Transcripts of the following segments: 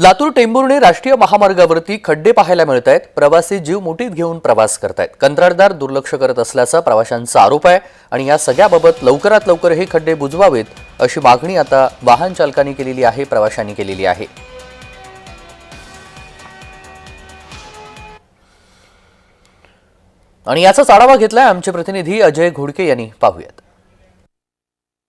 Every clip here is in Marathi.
लातूर टेंभुर्णे राष्ट्रीय महामार्गावरती खड्डे पाहायला मिळत आहेत. प्रवासी जीव मुठीत घेऊन प्रवास करतायत. कंत्राटदार दुर्लक्ष करत असल्याचा प्रवाशांचा आरोप आहे आणि या सगळ्याबाबत लवकरात लवकर हे खड्डे बुजवावेत अशी मागणी आता वाहन चालकांनी केलेली आहे प्रवाशांनी केलेली आहे. आणि याचाच आढावा घेतलाय आमचे प्रतिनिधी अजय घोडके यांनी. पाहूयात.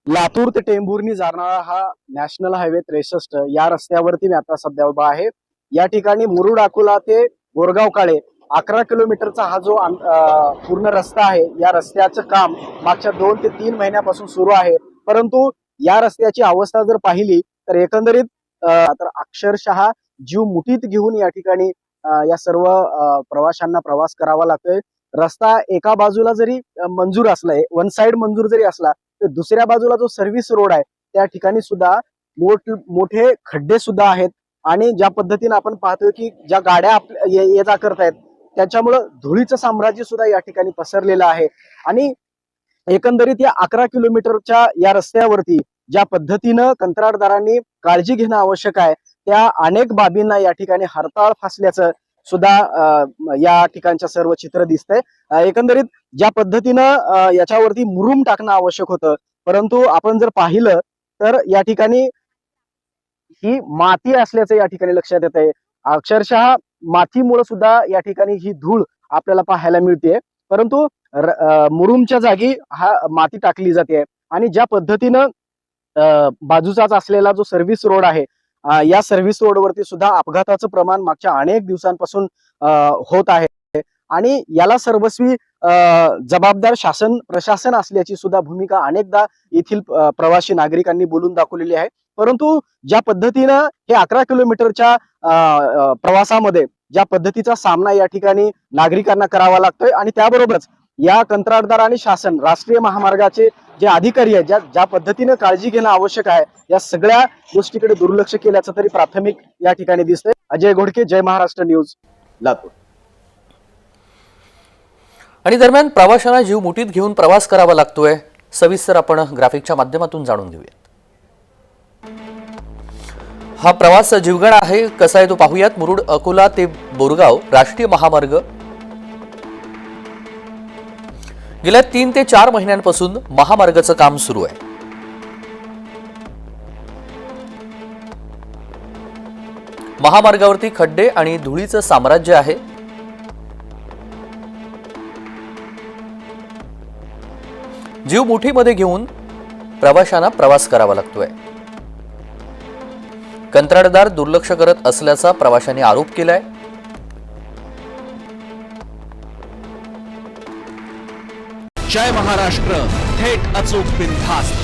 लातूर ते टेंभुर्णी जाणारा हा नॅशनल हायवे त्रेसष्ट या रस्त्यावरती मी आता सध्या उभा आहे. या ठिकाणी मुरुड अकोला ते गोरगाव काळे अकरा किलोमीटरचा हा जो पूर्ण रस्ता आहे या रस्त्याचं काम मागच्या दोन ते तीन महिन्यापासून सुरू आहे. परंतु या रस्त्याची अवस्था जर पाहिली तर एकंदरीत तर अक्षरशः जीव मुठीत घेऊन या ठिकाणी या सर्व प्रवाशांना प्रवास करावा लागतोय. रस्ता एका बाजूला जरी मंजूर असलाय वन साइड मंजूर जरी असला तर दुसऱ्या बाजूला जो सर्व्हिस रोड आहे त्या ठिकाणी सुद्धा मोठ मोठे खड्डे सुद्धा आहेत. आणि ज्या पद्धतीने आपण पाहतोय की ज्या गाड्या आपल्या ये ये जा करतायत त्याच्यामुळं धुळीचं साम्राज्य सुद्धा या ठिकाणी पसरलेलं आहे. आणि एकंदरीत या अकरा किलोमीटरच्या या रस्त्यावरती ज्या पद्धतीनं कंत्राटदारांनी काळजी घेणं आवश्यक आहे त्या अनेक बाबींना या ठिकाणी हरताळ फासल्याचं सुद्धा अं, या ठिकाणच्या सर्व चित्र दिसतंय. एकंदरीत ज्या पद्धतीनं याच्यावरती मुरुम टाकणं आवश्यक होतं परंतु आपण जर पाहिलं तर या ठिकाणी ही माती असल्याचं या ठिकाणी लक्षात येत आहे अक्षरशः मातीमुळे सुद्धा या ठिकाणी ही धूळ आपल्याला पाहायला मिळते परंतु मुरुमच्या जागी हा माती टाकली जाते आणि ज्या पद्धतीनं अं, बाजूचाच असलेला जो सर्व्हिस रोड आहे या सर्व्हिस रोडवरती सुद्धा अपघाताचं प्रमाण मागच्या अनेक दिवसांपासून होत आहे. आणि याला सर्वस्वी अं, जबाबदार शासन प्रशासन असल्याची सुद्धा भूमिका अनेकदा येथील प्रवासी नागरिकांनी बोलून दाखवलेली आहे. परंतु ज्या पद्धतीनं हे अकरा किलोमीटरच्या अं, प्रवासामध्ये ज्या पद्धतीचा सामना या ठिकाणी नागरिकांना करावा लागतोय आणि त्याबरोबरच या कंत्राटदार आणि शासन राष्ट्रीय महामार्गाचे जे अधिकारी आहेत ज्या ज्या पद्धतीनं काळजी घेणं आवश्यक आहे या सगळ्या गोष्टीकडे दुर्लक्ष केल्याचं तरी प्राथमिक या ठिकाणी दिसतंय. अजय घोडके जय महाराष्ट्र न्यूज लातूर. आणि दरम्यान प्रवाशांना जीव मुठीत घेऊन प्रवास करावा लागतोय. सविस्तर आपण ग्राफिकच्या माध्यमातून जाणून घेऊयात. हा प्रवास जीवगण आहे कसा आहे तो पाहूयात. मुरुड अकोला ते बोरगाव राष्ट्रीय महामार्ग गेल्या तीन ते चार महिन्यांपासून महामार्गाचं काम सुरू आहे. महामार्गावरती खड्डे आणि धुळीचं साम्राज्य आहे. जीव मुठीमध्ये घेऊन प्रवाशांना प्रवास करावा लागतोय. कंत्राटदार दुर्लक्ष करत असल्याचा प्रवाशांनी आरोप केलाय. जय महाराष्ट्र थेट अचूक बिनधास्त.